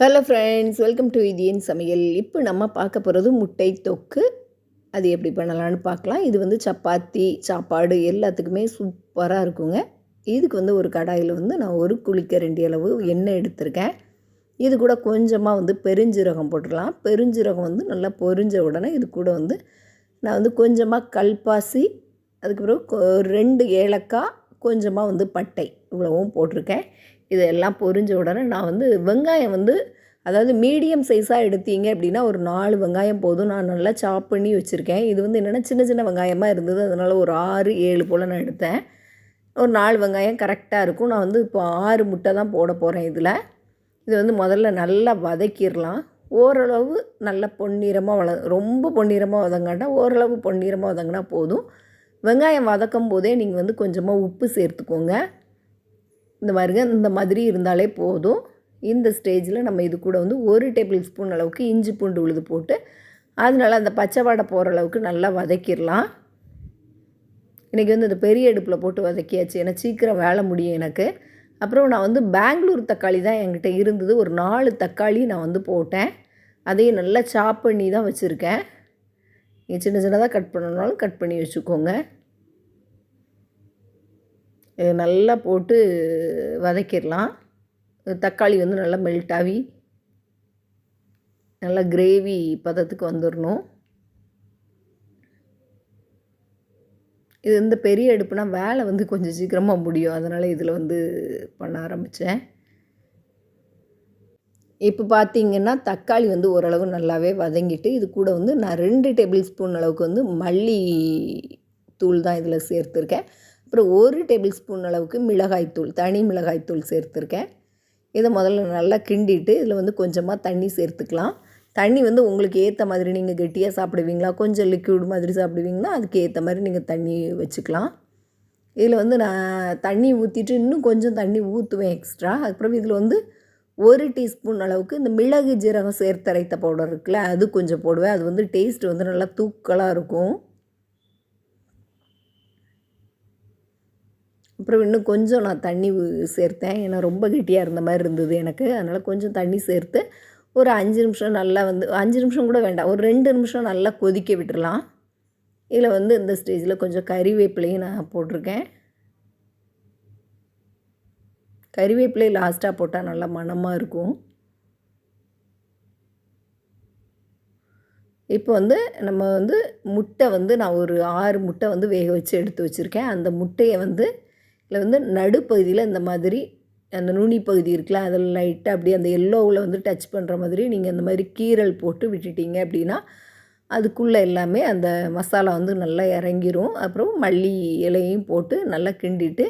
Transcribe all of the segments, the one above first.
Hello friends welcome to இதியன் சமையல் இப்போ நம்ம பார்க்க போகிறது முட்டை தொக்கு. அது எப்படி பண்ணலான்னு பார்க்கலாம். இது வந்து சப்பாத்தி சாப்பாடு எல்லாத்துக்குமே சூப்பராக இருக்குங்க. இதுக்கு வந்து ஒரு கடாயில் வந்து நான் ஒரு குளிக்கரண்டி அளவு எண்ணெய் எடுத்திருக்கேன். இது கூட கொஞ்சமாக வந்து பெருஞ்சீரகம் போட்டுடலாம். பெருஞ்சீரகம் வந்து நல்லா பொரிஞ்ச உடனே இது கூட வந்து நான் வந்து கொஞ்சமாக கல்பாசி அதுக்கப்புறம் கொ- ரெண்டு ஏலக்காய் கொஞ்சமாக வந்து பட்டை இவ்வளவும் போட்டிருக்கேன். இதெல்லாம் பொரிஞ்ச உடனே நான் வந்து வெங்காயம் வந்து அதாவது மீடியம் சைஸாக எடுத்தீங்க அப்படின்னா ஒரு நாலு வெங்காயம் போதும். நான் நல்லா சாப் பண்ணி வச்சுருக்கேன். இது வந்து என்னென்னா சின்ன சின்ன வெங்காயமாக இருந்தது. அதனால் ஒரு ஆறு ஏழு போல் நான் எடுத்தேன். ஒரு நாலு வெங்காயம் கரெக்டாக இருக்கும். நான் வந்து இப்போ ஆறு முட்டை தான் போட போகிறேன் இதில். இது வந்து முதல்ல நல்லா வதக்கிடலாம். ஓரளவு நல்ல பொன்னிறமாக வள ரொம்ப பொன்னிறமாக வதங்காட்டா ஓரளவு பொன்னிறமாக வதங்கினா போதும். வெங்காயம் வதக்கும் போதே நீங்கள் வந்து கொஞ்சமாக உப்பு சேர்த்துக்கோங்க. இந்த மாதிரிங்க இந்த மாதிரி இருந்தாலே போதும். இந்த ஸ்டேஜில் நம்ம இது கூட வந்து ஒரு டேபிள் ஸ்பூன் அளவுக்கு இஞ்சி பூண்டு உழுது போட்டு அதனால அந்த பச்சை வாடை போகிற அளவுக்கு நல்லா வதக்கிடலாம். இன்றைக்கி வந்து அந்த பெரிய அடுப்பில் போட்டு வதக்கியாச்சு. ஏன்னா சீக்கிரம் வேலை முடியும் எனக்கு. அப்புறம் நான் வந்து பெங்களூர் தக்காளி தான் என்கிட்ட இருந்தது. ஒரு நாலு தக்காளி நான் வந்து போட்டேன். அதையும் நல்லா சாப் பண்ணி தான் வச்சுருக்கேன். நீங்கள் சின்ன சின்னதாக கட் பண்ணணுனாலும் கட் பண்ணி வச்சுக்கோங்க. நல்லா போட்டு வதக்கிடலாம். தக்காளி வந்து நல்லா மெல்ட் ஆகி நல்லா கிரேவி பதத்துக்கு வந்துடணும் இது வந்து பெரிய அடுப்புனா வேலை வந்து கொஞ்சம் சீக்கிரமாக முடியும். அதனால் இதில் வந்து பண்ண ஆரம்பித்தேன் இப்போ பார்த்தீங்கன்னா தக்காளி வந்து ஓரளவு நல்லாவே வதங்கிட்டு இது கூட வந்து நான் ரெண்டு டேபிள் ஸ்பூன் அளவுக்கு வந்து மல்லி தூள் தான் இதில் சேர்த்துருக்கேன். அப்புறம் ஒரு டேபிள் ஸ்பூன் அளவுக்கு மிளகாய்த்தூள் தனி மிளகாய்த்தூள் சேர்த்துருக்கேன். இதை முதல்ல நல்லா கிண்டிட்டு இதில் வந்து கொஞ்சமாக தண்ணி சேர்த்துக்கலாம். தண்ணி வந்து உங்களுக்கு ஏற்ற மாதிரி நீங்கள் கெட்டியாக சாப்பிடுவீங்களா கொஞ்சம் லிக்விட் மாதிரி சாப்பிடுவீங்கன்னா அதுக்கு ஏற்ற மாதிரி நீங்கள் தண்ணி வச்சுக்கலாம். இதில் வந்து நான் தண்ணி ஊற்றிட்டு இன்னும் கொஞ்சம் தண்ணி ஊற்றுவேன் எக்ஸ்ட்ரா அதுக்கப்புறம் இதில் வந்து ஒரு டீஸ்பூன் அளவுக்கு இந்த மிளகு ஜீரகம் சேர்த்தரைத்த பவுடர் இருக்குல்ல அது கொஞ்சம் போடுவேன். அது வந்து டேஸ்ட் வந்து நல்லா தூக்கலாக இருக்கும். அப்புறம் இன்னும் கொஞ்சம் நான் தண்ணி சேர்த்தேன். ஏன்னா ரொம்ப கெட்டியாக இருந்த மாதிரி இருந்தது எனக்கு. அதனால் கொஞ்சம் தண்ணி சேர்த்து ஒரு அஞ்சு நிமிஷம் நல்லா வந்து அஞ்சு நிமிஷம் கூட வேண்டாம். ஒரு ரெண்டு நிமிஷம் நல்லா கொதிக்க விட்டுடலாம் இதில் வந்து இந்த ஸ்டேஜில் கொஞ்சம் கறிவேப்பிலையும் நான் போட்டிருக்கேன். கறிவேப்பிலை லாஸ்ட்டாக போட்டால் நல்லா மணமாக இருக்கும். இப்போ வந்து நம்ம வந்து முட்டை வந்து நான் ஒரு ஆறு முட்டை வந்து வேக வச்சு எடுத்து வச்சுருக்கேன். அந்த முட்டையை வந்து இதில் வந்து நடுப்பகுதியில் இந்த மாதிரி அந்த நுனி பகுதி இருக்குல்ல அதில் லைட்டாக அப்படியே அந்த எல்லோவில் வந்து டச் பண்ணுற மாதிரி நீங்கள் அந்த மாதிரி கீரல் போட்டு விட்டுட்டீங்க அப்படின்னா அதுக்குள்ளே எல்லாமே அந்த மசாலா வந்து நல்லா இறங்கிரும். அப்புறம் மல்லி இலையும் போட்டு நல்லா கிண்டிட்டு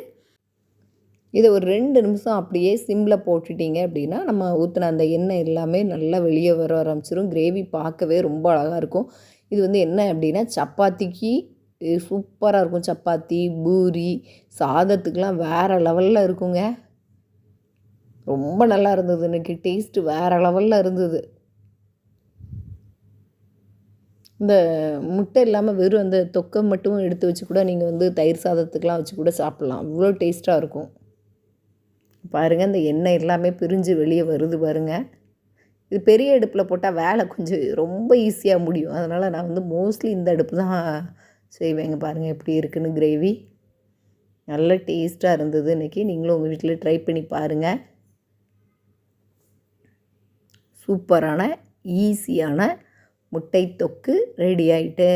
இதை ஒரு ரெண்டு நிமிஷம் அப்படியே சிம்மில் போட்டுட்டீங்க அப்படின்னா நம்ம ஊற்றின அந்த எண்ணெய் எல்லாமே நல்லா வெளியே வர ஆரம்பிச்சிரும். கிரேவி பார்க்கவே ரொம்ப அழகாக இருக்கும். இது வந்து என்ன அப்படின்னா சப்பாத்திக்கு சூப்பராக இருக்கும். சப்பாத்தி பூரி சாதத்துக்கெலாம் வேறு லெவலில் இருக்குங்க. ரொம்ப நல்லா இருந்தது இன்னைக்கு டேஸ்ட்டு வேறு லெவலில் இருந்தது. இந்த முட்டை இல்லாமல் வெறும் அந்த தொக்கை மட்டும் எடுத்து வச்சு கூட நீங்கள் வந்து தயிர் சாதத்துக்கெலாம் வச்சு கூட சாப்பிட்லாம். அவ்வளோ டேஸ்ட்டாக இருக்கும். பாருங்கள் இந்த எண்ணெய் எல்லாமே பிரிஞ்சு வெளியே வருது பாருங்க. இது பெரிய அடுப்பில் போட்டால் வேலை கொஞ்சம் ரொம்ப ஈஸியாக முடியும். அதனால் நான் வந்து மோஸ்ட்லி இந்த அடுப்பு தான் செய்வேங்க பாருங்கள் எப்படி இருக்குன்னு கிரேவி நல்ல டேஸ்ட்டாக இருந்தது இன்றைக்கி நீங்களும் உங்கள் வீட்டில் ட்ரை பண்ணி பாருங்கள் சூப்பரான ஈஸியான முட்டை தொக்கு ரெடி ஆகிட்டு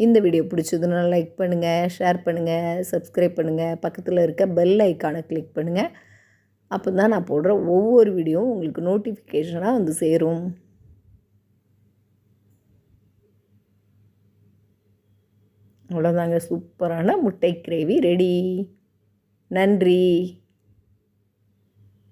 இந்த வீடியோ பிடிச்சதுன்னா லைக் பண்ணுங்கள் ஷேர் பண்ணுங்கள் சப்ஸ்கிரைப் பண்ணுங்கள் பக்கத்தில் இருக்க பெல் ஐக்கானை கிளிக் பண்ணுங்கள் அப்போ தான் நான் போடுற ஒவ்வொரு வீடியோவும் உங்களுக்கு நோட்டிஃபிகேஷனாக வந்து சேரும். அவ்வளோதாங்க சூப்பரான முட்டை கிரேவி ரெடி. நன்றி.